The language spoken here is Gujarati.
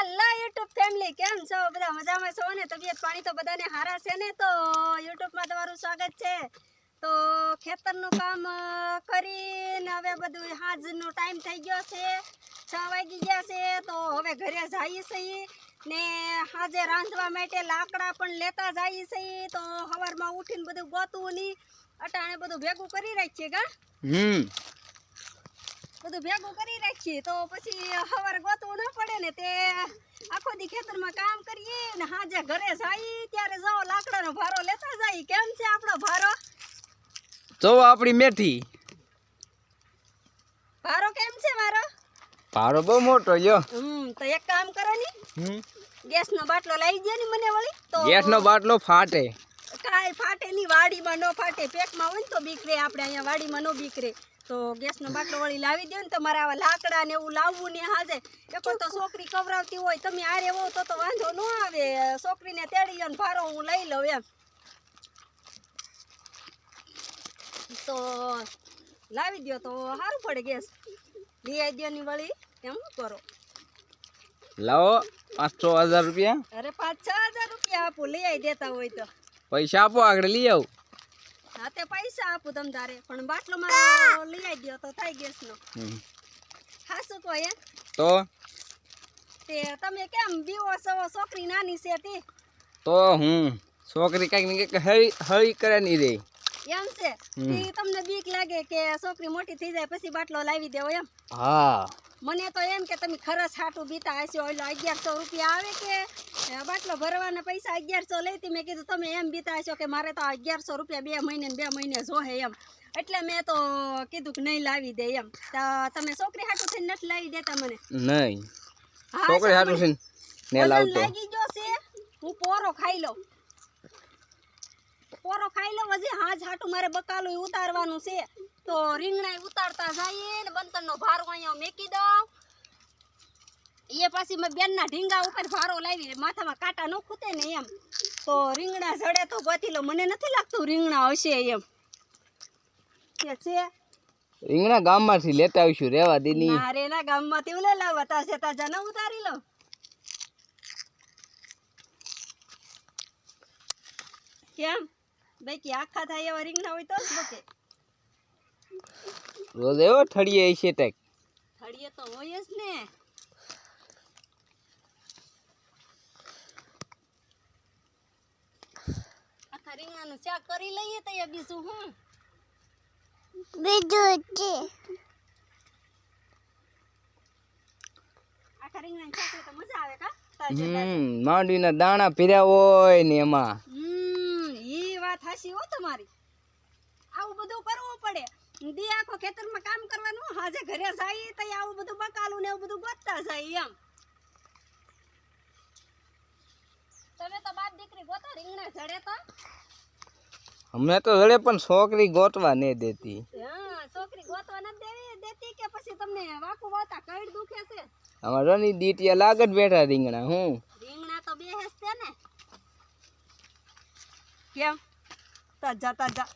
હાલો યુટ્યુબ ફેમિલી કેમ છો? બધા મજામાં છો ને? તબિયત પાણી તો બધાને હારા છે ને? તો યુટ્યુબમાં તમારું સ્વાગત છે. તો ખેતરનું કામ કરીને હવે બધું હાજનો ટાઈમ થઈ ગયો છે. છ વાગી ગયા છે, તો હવે ઘરે જઈએ છીએ ને હાજે રાંધવા માટે લાકડા પણ લેતા જઈએ છીએ. તો સવારમાં ઉઠીને બધું ગોતું નહીં. અટાણે બધું ભેગું કરી રાખીએ કા? હમ. બધું ભેગું કરી રાખીએ તો પછી સવારે ગોતવું ન પડે ને તે આખો દી ખેતરમાં કામ કરીએ ને હાજે ઘરે જઈએ ત્યારે જાઓ લાકડાનો ભારો લેતા જઈએ કેમ છે આપણો ભારો? જો આપણી મેથી. ભારો કેમ છે મારો? ભારો બહુ મોટો લ્યો. હમ તો એક કામ કરો ની. હમ. ગેસનો બાટલો લઈ દે ને મને વળી તો ગેસનો બાટલો ફાટે. કાંઈ ફાટે ની વાડીમાં ન ફાટે. પેકમાં હોય ને તો બીકરે આપણે અહીંયા વાડીમાં ન બીકરે તો ગેસનો બાટલો વળી લાવી દો ને તમારે આવા લાકડા ને એવું લાવવું ને હાજે. એક તો છોકરી કવરાવતી હોય તમે આરે હો તો તો વાંધો ન આવે. છોકરીને તેડી ને ભારો હું લઈ લઉં એમ. તો લાવી દ્યો તો સારું પડે ગેસ. લઈ આવી દો ની વળી. એમ કરો? લાવો છ હજાર રૂપિયા. અરે પાંચ છ હજાર રૂપિયા આપું લઈ આવી દેતા હોય તો. પૈસા આપો આગળ લઈ આવું. હા પૈસા આપું તમ તારે. પણ બાટલો મારો લઈ આવી દ્યો તો થાય ગેસનો. હમ. હાસુ કહો હે તો? તે તમે કેમ બીવો સવો છોકરી નાની છે તે? તો હું છોકરી કંઈક ને કંઈક હળી હળી કરે ની રે. એમ છે. તે તમને બીક લાગે કે છોકરી મોટી થઈ જાય પછી બાટલો લાવી દેવો એમ? હા. મને તો એમ કે તમે ખરસ હાટું બીતા હશો એટલે અગિયારસો રૂપિયા આવે કે બાટલો ભરવાના પૈસા અગિયારસો લઈતી મેં કીધું તમે એમ બીતા છો કે મારે તો અગિયારસો રૂપિયા બે મહિને બે મહિને જોહે એમ. એટલે મેં તો કીધું કે નહીં લાવી દે એમ. તો તમે છોકરી હાટું થઈને નથી લાવી દેતા મને. નહીં. છોકરી હાટું થઈને ને લાવતો. લાગી ગયો છે. હું પોરો ખાઈ લઉં. પોરો ખાઈ લઉં હજી હાજ હાટું મારે બકાલું ઉતારવાનું છે. તો રીંગણા ઉતારતા જઈએ ને બંતરનો ભારો અહીંયા મેકી દઉં. એ પાછી મેં બેનના ઢીંગા ઉપર ભારો લાવી માથામાં કાંટા ન ખૂતે ને એમ. તો રીંગણા જડે તો ગોતીલો મને નથી લાગતું રીંગણા હશે એમ. કે છે? રીંગણા ગામમાંથી લેતા આવીશું રેવા દીની મારે ના ગામમાંથી ઉલે લાવવા. તાશે તાજા ન ઉતારી લો. કેમ? બાકી આખા થાય એવા રીંગણા હોય તો જ બકે. રોજ એવો ઠળીએ છે ટેક થળીએ તો હોય જ ને આખા રીંગણાનું શાક કરી લઈએ તો એ બીજું હું? બીજું છે આખા રીંગણાનું શાક તો મજા આવે કા. હમ માંડવીના દાણા પીર્યા હોય ને એમાં. હમ ઈ વાત હાસી હો તમારી. આવું બધું કરવું પડે. દી આખો ખેતરમાં કામ કરવાનું હાજે ઘરે જાય તો આવું બધું બકાલું ને એવું બધું ગોતતા જાય એમ. તમે તો બાપ દીકરી ગોતો રીંગણા જડે તો. અમને તો રડે પણ છોકરી ગોતવા નહીં દેતી. હા છોકરી ગોતવા નથી દેવી દેતી કે પછી તમને વાકું વાતા કઈડ દુખે છે? આમાં રની દીટિયા લાગ બેઠા રીંગણા હું? રીંગણા તો બે છે ને. કેમ? તાજા તાજા.